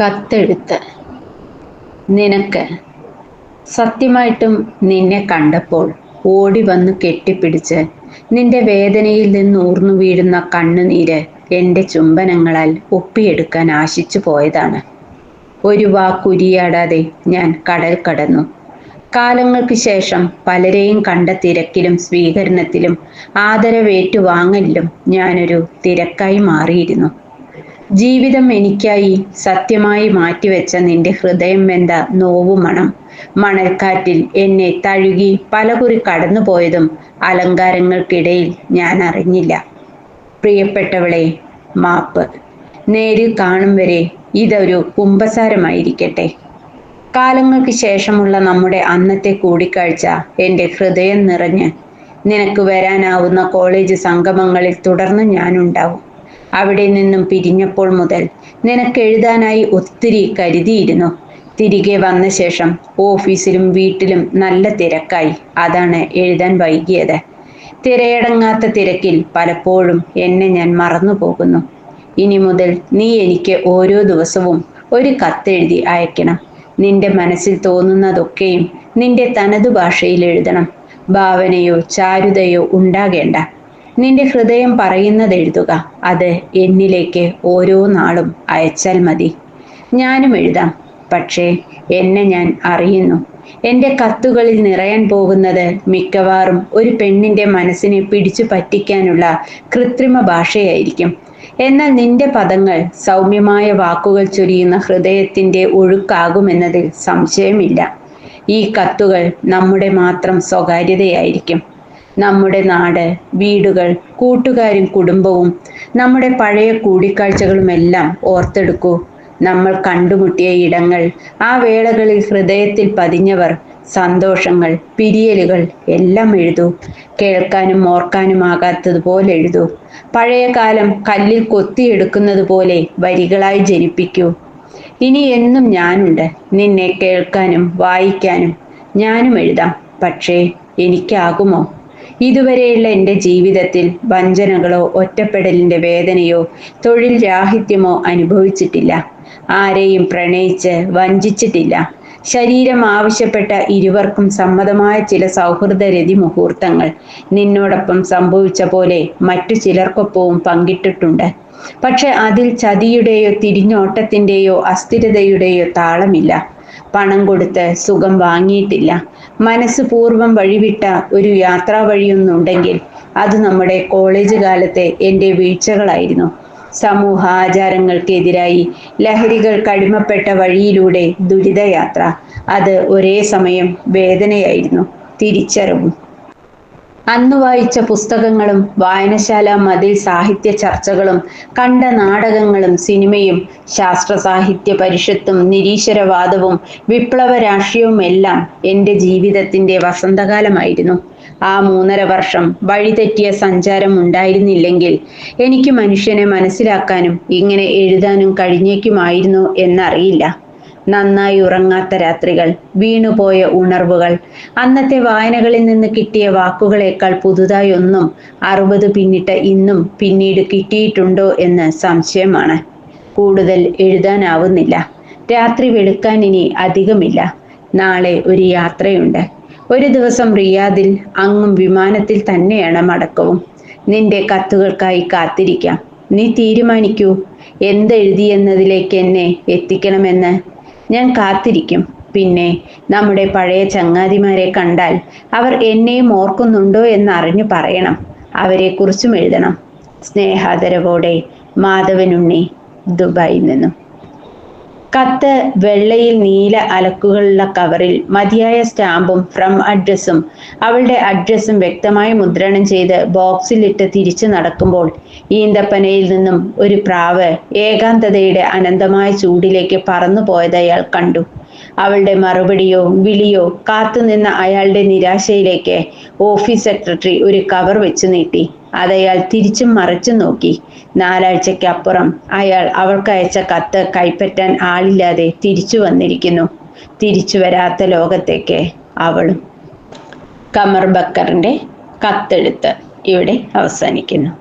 കത്തെഴുത്ത്. നിനക്ക് സത്യമായിട്ടും നിന്നെ കണ്ടപ്പോൾ ഓടി വന്ന് കെട്ടിപ്പിടിച്ച് നിന്റെ വേദനയിൽ നിന്ന് ഊർന്നു വീഴുന്ന കണ്ണുനീര് എന്റെ ചുംബനങ്ങളാൽ ഒപ്പിയെടുക്കാൻ ആശിച്ചു പോയതാണ്. ഒരു വാക്കുരിയാടാതെ ഞാൻ കടൽ കടന്നു. കാലങ്ങൾക്ക് ശേഷം പലരെയും കണ്ട തിരക്കിലും സ്വീകരണത്തിലും ആദരവേറ്റുവാങ്ങലിലും ഞാനൊരു തിരക്കായി മാറിയിരുന്നു. ജീവിതം എനിക്കായി സത്യമായി മാറ്റിവെച്ച നിന്റെ ഹൃദയം വെന്ത നോവുമണം മണൽക്കാറ്റിൽ എന്നെ തഴുകി പലകുറി കടന്നുപോയതും അലങ്കാരങ്ങൾക്കിടയിൽ ഞാൻ അറിഞ്ഞില്ല. പ്രിയപ്പെട്ടവളെ മാപ്പ്. നേരിൽ കാണും വരെ ഇതൊരു കുമ്പസാരമായിരിക്കട്ടെ കാലങ്ങൾക്ക് ശേഷമുള്ള നമ്മുടെ അന്നത്തെ കൂടിക്കാഴ്ച എന്റെ ഹൃദയം നിറഞ്ഞ് നിനക്ക് വരാനാവുന്ന കോളേജ് സംഗമങ്ങളിൽ തുടർന്ന് ഞാനുണ്ടാവും. അവിടെ നിന്നും പിരിഞ്ഞപ്പോൾ മുതൽ നിനക്ക് എഴുതാനായി ഒത്തിരി കരുതിയിരുന്നു. തിരികെ വന്ന ശേഷം ഓഫീസിലും വീട്ടിലും നല്ല തിരക്കായി. അതാണ് എഴുതാൻ വൈകിയത്. തിരയടങ്ങാത്ത തിരക്കിൽ പലപ്പോഴും എന്നെ ഞാൻ മറന്നു പോകുന്നു ഇനി മുതൽ നീ എനിക്ക് ഓരോ ദിവസവും ഒരു കത്തെഴുതി അയക്കണം. നിന്റെ മനസ്സിൽ തോന്നുന്നതൊക്കെയും നിന്റെ തനതു ഭാഷയിൽ എഴുതണം. ഭാവനയോ ചാരുതയോ ഉണ്ടാകേണ്ട. നിന്റെ ഹൃദയം പറയുന്നത് എഴുതുക. അത് എന്നിലേക്ക് ഓരോ നാളും അയച്ചാൽ മതി. ഞാനും എഴുതാം. പക്ഷേ എന്നെ ഞാൻ അറിയുന്നു. എന്റെ കത്തുകളിൽ നിറയാൻ പോകുന്നത് മിക്കവാറും ഒരു പെണ്ണിന്റെ മനസ്സിനെ പിടിച്ചു പറ്റിക്കാനുള്ള കൃത്രിമ ഭാഷയായിരിക്കും. എന്നാൽ നിന്റെ പദങ്ങൾ സൗമ്യമായ വാക്കുകൾ ചൊരിയുന്ന ഹൃദയത്തിന്റെ ഒഴുക്കാകുമെന്നതിൽ സംശയമില്ല. ഈ കത്തുകൾ നമ്മുടെ മാത്രം സ്വകാര്യതയായിരിക്കും. നമ്മുടെ നാട് വീടുകൾ കൂട്ടുകാരും കുടുംബവും നമ്മുടെ പഴയ കൂടിക്കാഴ്ചകളുമെല്ലാം ഓർത്തെടുക്കൂ. നമ്മൾ കണ്ടുമുട്ടിയ ഇടങ്ങൾ ആ വേളകളിൽ ഹൃദയത്തിൽ പതിഞ്ഞവർ സന്തോഷങ്ങൾ പിരിയലുകൾ എല്ലാം എഴുതൂ. കേൾക്കാനും ഓർക്കാനും ആകാത്തതുപോലെ എഴുതൂ. പഴയ കാലം കല്ലിൽ കൊത്തിയെടുക്കുന്നത് പോലെ വരികളായി ജനിപ്പിക്കൂ. ഇനി എന്നും ഞാനുണ്ട്. നിന്നെ കേൾക്കാനും വായിക്കാനും ഞാനും എഴുതാം. പക്ഷേ എനിക്കാകുമോ? ഇതുവരെയുള്ള എന്റെ ജീവിതത്തിൽ വഞ്ചനകളോ ഒറ്റപ്പെടലിന്റെ വേദനയോ തൊഴിൽ രാഹിത്യമോ അനുഭവിച്ചിട്ടില്ല. ആരെയും പ്രണയിച്ച് വഞ്ചിച്ചിട്ടില്ല. ശരീരം ആവശ്യപ്പെട്ട ഇരുവർക്കും സമ്മതമായ ചില സൗഹൃദ രതി മുഹൂർത്തങ്ങൾ നിന്നോടൊപ്പം സംഭവിച്ച പോലെ മറ്റു ചിലർക്കൊപ്പവും പങ്കിട്ടിട്ടുണ്ട്. പക്ഷെ അതിൽ ചതിയുടെയോ തിരിഞ്ഞോട്ടത്തിന്റെയോ അസ്ഥിരതയുടെയോ താളമില്ല. പണം കൊടുത്ത് സുഖം വാങ്ങിയിട്ടില്ല. മനസ്സ് പൂർവം വഴിവിട്ട ഒരു യാത്രാ വഴിയൊന്നുണ്ടെങ്കിൽ അത് നമ്മുടെ കോളേജ് കാലത്തെ എന്റെ വീഴ്ചകളായിരുന്നു. സമൂഹ ആചാരങ്ങൾക്കെതിരായി ലഹരികൾ കടിമപ്പെട്ട വഴിയിലൂടെ ദുരിതയാത്ര. അത് ഒരേ സമയം വേദനയായിരുന്നു തിരിച്ചറിവും. അന്ന് വായിച്ച പുസ്തകങ്ങളും വായനശാല മതിൽ സാഹിത്യ ചർച്ചകളും കണ്ട നാടകങ്ങളും സിനിമയും ശാസ്ത്ര സാഹിത്യ പരിഷത്തും നിരീശ്വരവാദവും വിപ്ലവ രാഷ്ട്രീയവും എല്ലാം എന്റെ ജീവിതത്തിന്റെ വസന്തകാലമായിരുന്നു. ആ മൂന്നര വർഷം വഴിതെറ്റിയ സഞ്ചാരം ഉണ്ടായിരുന്നില്ലെങ്കിൽ എനിക്ക് മനുഷ്യനെ മനസ്സിലാക്കാനും ഇങ്ങനെ എഴുതാനും കഴിഞ്ഞേക്കുമായിരുന്നു എന്നറിയില്ല. നന്നായി ഉറങ്ങാത്ത രാത്രികൾ വീണുപോയ ഉണർവുകൾ. അന്നത്തെ വായനകളിൽ നിന്ന് കിട്ടിയ വാക്കുകളേക്കാൾ പുതുതായി ഒന്നും അറുപത് പിന്നിട്ട ഇന്നും പിന്നീട് കിട്ടിയിട്ടുണ്ടോ എന്ന് സംശയമാണ്. കൂടുതൽ എഴുതാനാവുന്നില്ല. രാത്രി വെളുക്കാൻ ഇനി അധികമില്ല. നാളെ ഒരു യാത്രയുണ്ട്. ഒരു ദിവസം റിയാദിൽ അങ്ങും വിമാനത്തിൽ തന്നെയാണ് മടക്കവും. നിന്റെ കത്തുകൾക്കായി കാത്തിരിക്കാം. നീ തീരുമാനിക്കൂ. എന്തെഴുതിയെന്നതിലേക്ക് എന്നെ എത്തിക്കണമെന്ന്. ഞാൻ കാത്തിരിക്കും. പിന്നെ നമ്മുടെ പഴയ ചങ്ങാതിമാരെ കണ്ടാൽ അവർ എന്നെയും ഓർക്കുന്നുണ്ടോ എന്ന് അറിഞ്ഞു പറയണം. അവരെക്കുറിച്ചും എഴുതണം. സ്നേഹാദരവോടെ മാധവനുണ്ണി ദുബായിൽ നിന്നും. കത്ത് വെള്ളയിൽ നീല അലക്കുകളുള്ള കവറിൽ മതിയായ സ്റ്റാമ്പും ഫ്രം അഡ്രസ്സും. അവളുടെ അഡ്രസ്സും വ്യക്തമായി മുദ്രണം ചെയ്ത് ബോക്സിലിട്ട് തിരിച്ചു നടക്കുമ്പോൾ ഈന്തപ്പനയിൽ നിന്നും ഒരു പ്രാവ് ഏകാന്തതയുടെ അനന്തമായ ചൂടിലേക്ക് പറന്നു പോയത് അയാൾ കണ്ടു. അവളുടെ മറുപടിയോ വിളിയോ കാത്തുനിന്ന അയാളുടെ നിരാശയിലേക്ക് ഓഫീസ് സെക്രട്ടറി ഒരു കവർ വെച്ചു നീട്ടി. അതയാൾ തിരിച്ചും മറിച്ചു നോക്കി. നാലാഴ്ചക്കപ്പുറം അയാൾ അവൾക്ക് അയച്ച കത്ത് കൈപ്പറ്റാൻ ആളില്ലാതെ തിരിച്ചു വന്നിരിക്കുന്നു. തിരിച്ചു വരാത്ത ലോകത്തേക്ക് അവളും. കമർ ബക്കറിന്റെ കത്തെഴുത്ത് ഇവിടെ അവസാനിക്കുന്നു.